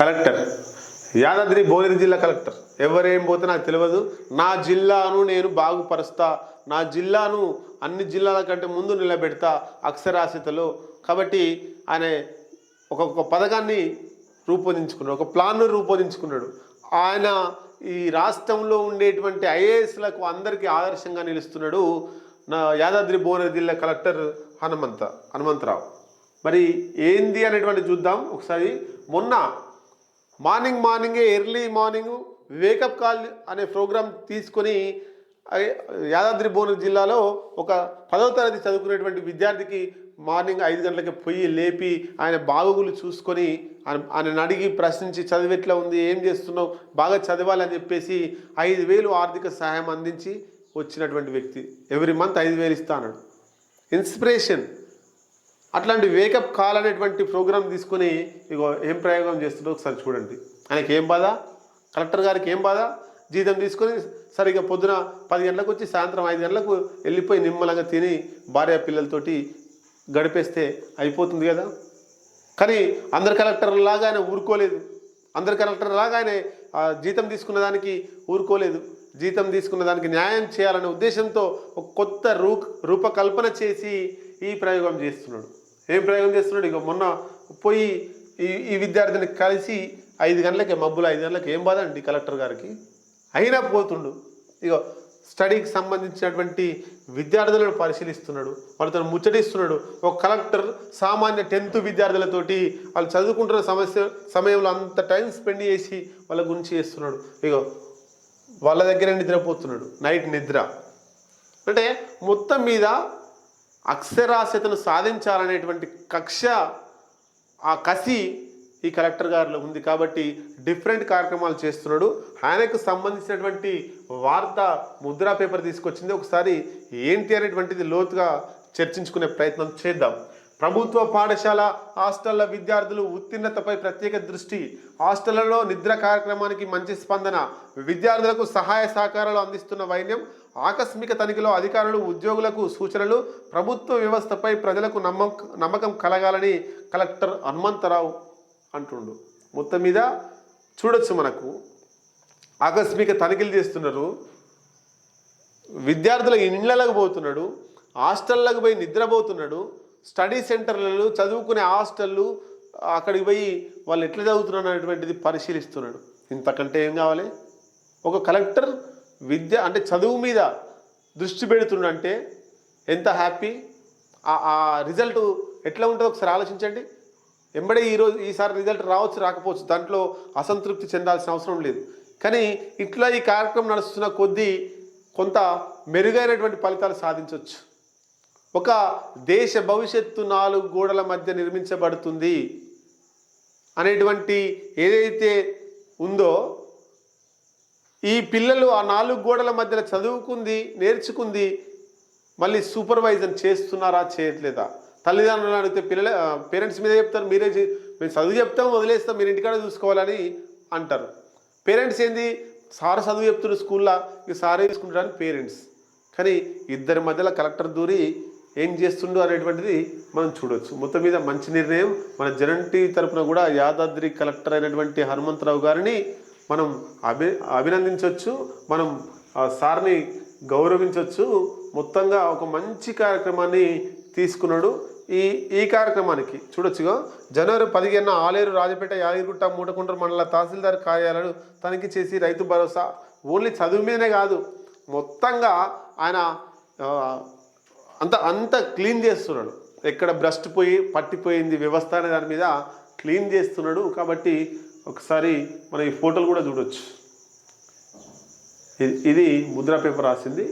Collector. Yadadri Bhuvanagiri జిల్లా collector. ఎవరేం పోతే నాకు తెలియదు. నా జిల్లాను నేను బాగుపరుస్తా. నా జిల్లాను అన్ని జిల్లాల కంటే ముందు నిలబెడతా అక్షరాస్యతలో. కాబట్టి ఆయన ఒక పథకాన్ని రూపొందించుకున్నాడు. ఒక ప్లాన్ను రూపొందించుకున్నాడు. ఆయన ఈ రాష్ట్రంలో ఉండేటువంటి ఐఏఎస్లకు అందరికీ ఆదర్శంగా నిలుస్తున్నాడు నా యాదాద్రి భువనగిరి జిల్లా కలెక్టర్ హనుమంత హనుమంతరావు. మరి ఏంది అనేటువంటి చూద్దాం. ఒకసారి మొన్న మార్నింగ్ మార్నింగే early morning wake up call అనే ప్రోగ్రాం తీసుకొని యాదాద్రి భువనగిరి జిల్లాలో ఒక పదవ తరగతి చదువుకునేటువంటి విద్యార్థికి మార్నింగ్ ఐదు గంటలకి పొయ్యి లేపి ఆయన బాగుగులు చూసుకొని ఆయన ఆయనను అడిగి ప్రశ్నించి చదివెట్లా ఉంది? ఏం చేస్తున్నావు? బాగా చదవాలని చెప్పేసి ఐదు వేలు ఆర్థిక సహాయం అందించి వచ్చినటువంటి వ్యక్తి. ఎవ్రీ మంత్ ఐదు వేలు ఇస్తా అన్నాడు. ఇన్స్పిరేషన్. అట్లాంటి వేకప్ కాల్ అనేటువంటి ప్రోగ్రామ్ తీసుకొని ఇగో ఏం ప్రయోగం చేస్తుందో ఒకసారి చూడండి. ఆయనకి ఏం బాధ? కలెక్టర్ గారికి ఏం బాధ? జీతం తీసుకొని సరిగ్గా పొద్దున పది గంటలకు వచ్చి సాయంత్రం ఐదు గంటలకు వెళ్ళిపోయి నిమ్మలంగా తిని భార్య పిల్లలతోటి గడిపేస్తే అయిపోతుంది కదా? కానీ అందరు కలెక్టర్లాగా ఆయన ఊరుకోలేదు. అందరు కలెక్టర్లాగా ఆయన ఆ, జీతం తీసుకున్న దానికి ఊరుకోలేదు. జీతం తీసుకున్న దానికి న్యాయం చేయాలనే ఉద్దేశంతో ఒక కొత్త రూ రూపకల్పన చేసి ఈ ప్రయోగం చేస్తున్నాడు. ఏం ప్రయోగం చేస్తున్నాడు? ఇక మొన్న పోయి ఈ ఈ విద్యార్థిని కలిసి ఐదు గంటలకి మబ్బులు ఐదు గంటలకు ఏం బాధ అండి కలెక్టర్ గారికి? అయినా పోతుండు. ఇక స్టడీకి సంబంధించినటువంటి విద్యార్థులను పరిశీలిస్తున్నాడు. వాళ్ళతో ముచ్చటిస్తున్నాడు. ఒక కలెక్టర్ సామాన్య టెన్త్ విద్యార్థులతోటి వాళ్ళు చదువుకుంటున్న సమస్య సమయంలో అంత టైం స్పెండ్ చేసి వాళ్ళ గురించి చేస్తున్నాడు. ఇగో వాళ్ళ దగ్గరే నిద్రపోతున్నాడు. నైట్ నిద్ర. అంటే మొత్తం మీద అక్షరాస్యతను సాధించాలనేటువంటి కక్ష ఆ కసి ఈ కలెక్టర్ గారిలో ఉంది. కాబట్టి డిఫరెంట్ కార్యక్రమాలు చేస్తున్నాడు. ఆయనకు సంబంధించినటువంటి వార్త ముద్రా పేపర్ తీసుకొచ్చింది. ఒకసారి ఏంటి అనేటువంటిది లోతుగా చర్చించుకునే ప్రయత్నం చేద్దాం. ప్రభుత్వ పాఠశాల హాస్టళ్ళ విద్యార్థులు ఉత్తీర్ణతపై ప్రత్యేక దృష్టి. హాస్టళ్ళలో నిద్ర కార్యక్రమానికి మంచి స్పందన. విద్యార్థులకు సహాయ సహకారాలు అందిస్తున్న వైద్యం ఆకస్మిక తనిఖీలో అధికారులు ఉద్యోగులకు సూచనలు ప్రభుత్వ వ్యవస్థపై ప్రజలకు నమ్మకం నమ్మకం కలగాలని కలెక్టర్ హనుమంతరావు అంటుండు. మొత్తం మీద చూడొచ్చు మనకు. ఆకస్మిక తనిఖీలు చేస్తున్నారు. విద్యార్థుల ఇండ్లకు పోతున్నాడు హాస్టళ్ళకు పోయి నిద్రపోతున్నాడు స్టడీ సెంటర్లలో చదువుకునే హాస్టళ్ళు అక్కడికి పోయి వాళ్ళు ఎట్లా చదువుతున్నారు అనేటువంటిది పరిశీలిస్తున్నాడు. ఇంతకంటే ఏం కావాలి? ఒక కలెక్టర్ విద్య అంటే చదువు మీద దృష్టి పెడుతుండంటే ఎంత హ్యాపీ? ఆ- రిజల్ట్ ఎట్లా ఉంటుందో ఒకసారి ఆలోచించండి. ఎంబడే ఈరోజు ఈసారి రిజల్ట్ రావచ్చు రాకపోవచ్చు దాంట్లో అసంతృప్తి చెందాల్సిన అవసరం లేదు. కానీ ఇట్లా ఈ కార్యక్రమం నడుస్తున్న కొద్దీ కొంత మెరుగైనటువంటి ఫలితాలు సాధించవచ్చు ఒక దేశ భవిష్యత్తు నాలుగు గోడల మధ్య నిర్మించబడుతుంది అనేటువంటి ఏదైతే ఉందో ఈ పిల్లలు ఆ నాలుగు గోడల మధ్యలో చదువుకుంది నేర్చుకుంది మళ్ళీ సూపర్వైజర్ చేస్తున్నారా చేయట్లేదా? తల్లిదండ్రులు అడిగితే పిల్లల పేరెంట్స్ మీద చెప్తారు మీరే మేము చదువు చెప్తాం వదిలేస్తాం మీరు ఇంటికాడ చూసుకోవాలని అంటారు. పేరెంట్స్ ఏంది? సార్ చదువు చెప్తున్నారు స్కూల్లో ఇక సారే తీసుకుంటారని పేరెంట్స్. కానీ ఇద్దరి మధ్యలో కలెక్టర్ దూరి ఏం చేస్తుండో అనేటువంటిది మనం చూడొచ్చు. మొత్తం మీద మంచి నిర్ణయం మన జనం టీవీ తరపున కూడా యాదాద్రి కలెక్టర్ అయినటువంటి హనుమంతరావు గారిని మనం అభి అభినందించవచ్చు మనం సార్ని గౌరవించవచ్చు మొత్తంగా ఒక మంచి కార్యక్రమాన్ని తీసుకున్నాడు. ఈ ఈ కార్యక్రమానికి చూడొచ్చుగా. జనవరి పదిహేను ఆలేరు రాజపేట యాదగిరిగుట్ట మూటకుంట్ర మండల తహసీల్దార్ కార్యాలయాలు తనిఖీ చేసి రైతు భరోసా ఓన్లీ చదువు మీదనే కాదు. మొత్తంగా ఆయన అంత అంత క్లీన్ చేస్తున్నాడు. ఎక్కడ బ్రష్ట్ పోయి పట్టిపోయింది వ్యవస్థ అనే దాని మీద క్లీన్ చేస్తున్నాడు. కాబట్టి ఒకసారి మనం ఈ ఫోటోలు కూడా చూడొచ్చు. ఇది ఇది ముద్రా పేపర్ రాసింది.